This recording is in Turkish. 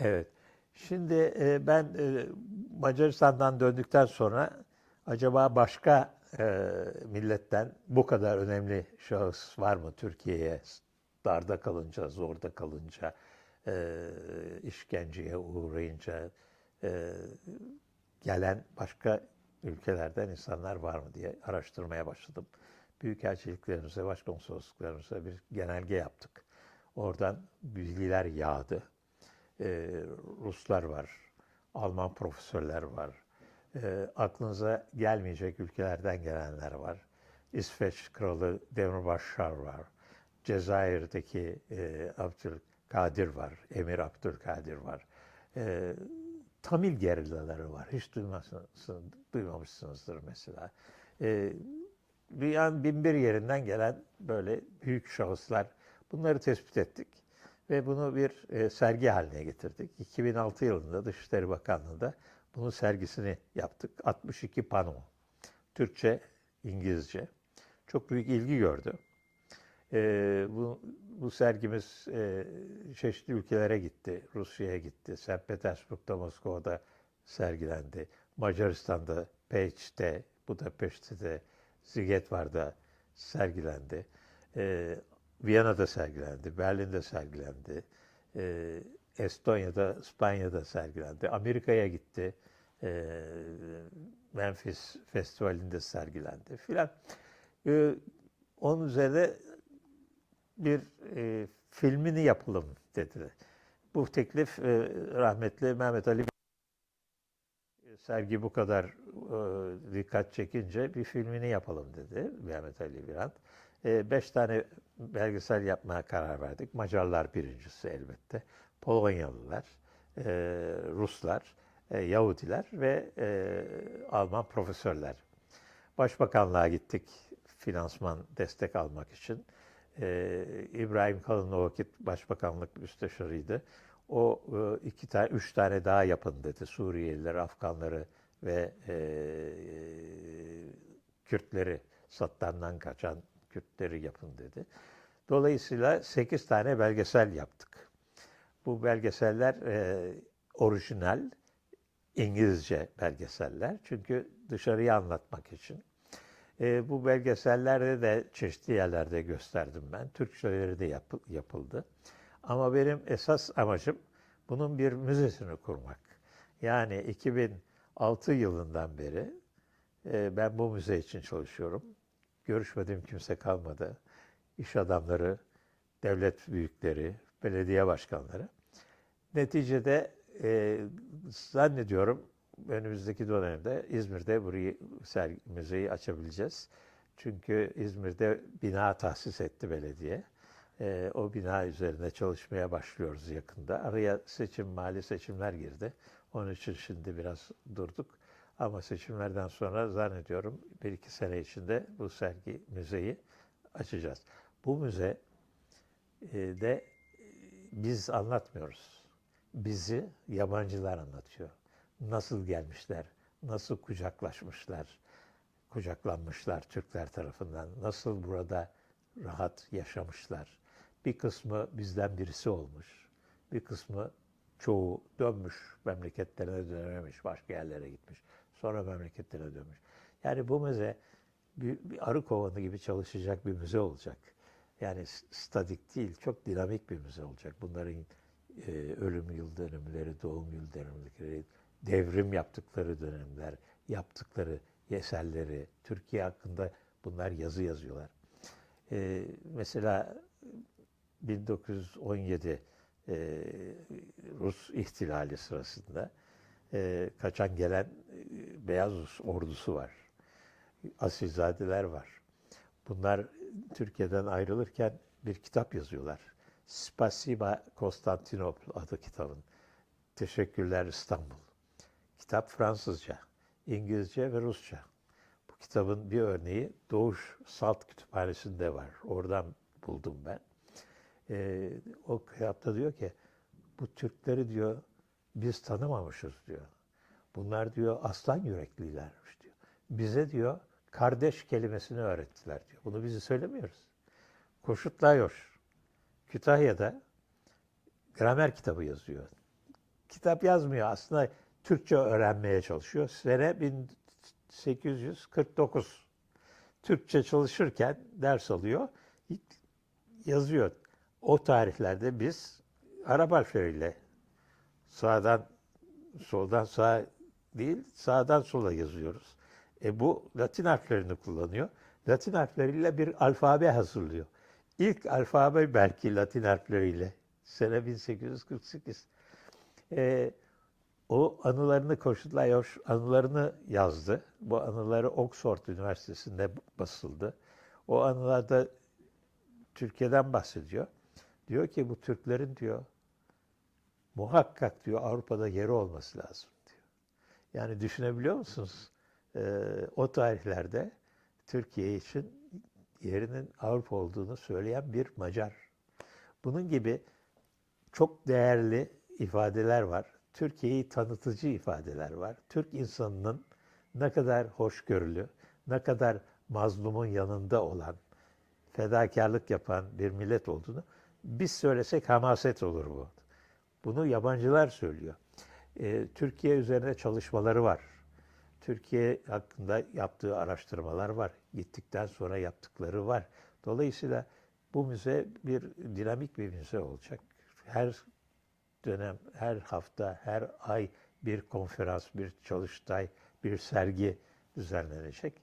Evet. Şimdi e, ben e, Macaristan'dan döndükten sonra acaba başka e, milletten bu kadar önemli şahıs var mı Türkiye'ye darda kalınca, zorda kalınca, e, işkenceye uğrayınca e, gelen başka ülkelerden insanlar var mı diye araştırmaya başladım. Büyükelçiliklerimize, başkonsolosluklarımıza bir genelge yaptık. Oradan bilgiler yağdı. Ee, Ruslar var, Alman profesörler var, Ee, aklınıza gelmeyecek ülkelerden gelenler var. İsveç Kralı Demirbaşşar var, Cezayir'deki e, Abdülkadir var, Emir Abdülkadir var. Ee, Tamil gerillaları var. Hiç duymamışsınızdır mesela. Ee, dünyanın bin bir yerinden gelen böyle büyük şahıslar bunları tespit ettik ve bunu bir e, sergi haline getirdik. 2006 yılında Dışişleri Bakanlığı'nda bunun sergisini yaptık. 62 pano. Türkçe, İngilizce. Çok büyük ilgi gördü. E, bu, bu sergimiz e, çeşitli ülkelere gitti. Rusya'ya gitti. St. Petersburg'da, Moskova'da sergilendi. Macaristan'da, Pécs'te, Budapeşte'de, Zigetvar'da sergilendi. E, Viyana'da sergilendi, Berlin'de sergilendi, e, Estonya'da, İspanya'da sergilendi, Amerika'ya gitti, e, Memphis Festivali'nde sergilendi filan. E, onun üzerine bir e, filmini yapalım dedi. Bu teklif e, rahmetli Mehmet Ali sergi bu kadar e, dikkat çekince bir filmini yapalım dedi Mehmet Ali Birant. E, beş tane belgesel yapmaya karar verdik. Macarlar birincisi elbette. Polonyalılar, e, Ruslar, e, Yahudiler ve e, Alman profesörler. Başbakanlığa gittik finansman destek almak için. İbrahim Kalın o vakit başbakanlık müsteşarıydı. O iki tane, üç tane daha yapın dedi. Suriyeliler, Afganları ve Kürtleri Saddam'dan kaçan Kürtleri yapın dedi. Dolayısıyla 8 tane belgesel yaptık. Bu belgeseller e, orijinal İngilizce belgeseller. Çünkü dışarıya anlatmak için. E, bu belgesellerde de çeşitli yerlerde gösterdim ben. Türkçeleri de yap, yapıldı. Ama benim esas amacım bunun bir müzesini kurmak. Yani 2006 yılından beri e, ben bu müze için çalışıyorum görüşmediğim kimse kalmadı. İş adamları, devlet büyükleri, belediye başkanları. Neticede e, zannediyorum önümüzdeki dönemde İzmir'de burayı sergi, müzeyi açabileceğiz. Çünkü İzmir'de bina tahsis etti belediye. E, o bina üzerine çalışmaya başlıyoruz yakında. Araya seçim, mali seçimler girdi. Onun için şimdi biraz durduk. Ama seçimlerden sonra zannediyorum bir iki sene içinde bu sergi müzeyi açacağız. Bu müze e, de biz anlatmıyoruz. Bizi yabancılar anlatıyor. Nasıl gelmişler, nasıl kucaklaşmışlar, kucaklanmışlar Türkler tarafından, nasıl burada rahat yaşamışlar. Bir kısmı bizden birisi olmuş, bir kısmı çoğu dönmüş, memleketlerine dönememiş, başka yerlere gitmiş. Sonra memleketlerine dönmüş. Yani bu müze bir, bir arı kovanı gibi çalışacak bir müze olacak. Yani statik değil, çok dinamik bir müze olacak. Bunların e, ölüm yıl dönümleri, doğum yıl dönümleri, devrim yaptıkları dönemler, yaptıkları eserleri, Türkiye hakkında bunlar yazı yazıyorlar. E, mesela 1917 e, Rus ihtilali sırasında e, kaçan gelen e, Beyaz ordusu var. Asilzadeler var. Bunlar Türkiye'den ayrılırken bir kitap yazıyorlar. Spasiba Konstantinopl adı kitabın. Teşekkürler İstanbul. Kitap Fransızca, İngilizce ve Rusça. Bu kitabın bir örneği Doğuş Salt Kütüphanesi'nde var. Oradan buldum ben. Ee, o kitapta diyor ki bu Türkleri diyor biz tanımamışız diyor. Bunlar diyor aslan yüreklilermiş diyor. Bize diyor kardeş kelimesini öğrettiler diyor. Bunu bizi söylemiyoruz. Koşut Layoş Kütahya'da gramer kitabı yazıyor. kitap yazmıyor. Aslında Türkçe öğrenmeye çalışıyor. Sene 1849. Türkçe çalışırken ders alıyor. Yazıyor. O tarihlerde biz Arap harfleriyle sağdan soldan sağa değil sağdan sola yazıyoruz. E bu Latin harflerini kullanıyor. Latin harfleriyle bir alfabe hazırlıyor. İlk alfabe belki Latin harfleriyle. Sene 1848. E, o anılarını Koşutlayoş anılarını yazdı. Bu anıları Oxford Üniversitesi'nde basıldı. O anılarda Türkiye'den bahsediyor. Diyor ki bu Türklerin diyor muhakkak diyor Avrupa'da yeri olması lazım diyor. Yani düşünebiliyor musunuz? Ee, o tarihlerde Türkiye için yerinin Avrupa olduğunu söyleyen bir Macar. Bunun gibi çok değerli ifadeler var. Türkiye'yi tanıtıcı ifadeler var. Türk insanının ne kadar hoşgörülü, ne kadar mazlumun yanında olan, fedakarlık yapan bir millet olduğunu biz söylesek hamaset olur bu. Bunu yabancılar söylüyor. Ee, Türkiye üzerine çalışmaları var. Türkiye hakkında yaptığı araştırmalar var. Gittikten sonra yaptıkları var. Dolayısıyla bu müze bir dinamik bir müze olacak. Her dönem, her hafta, her ay bir konferans, bir çalıştay, bir sergi düzenlenecek.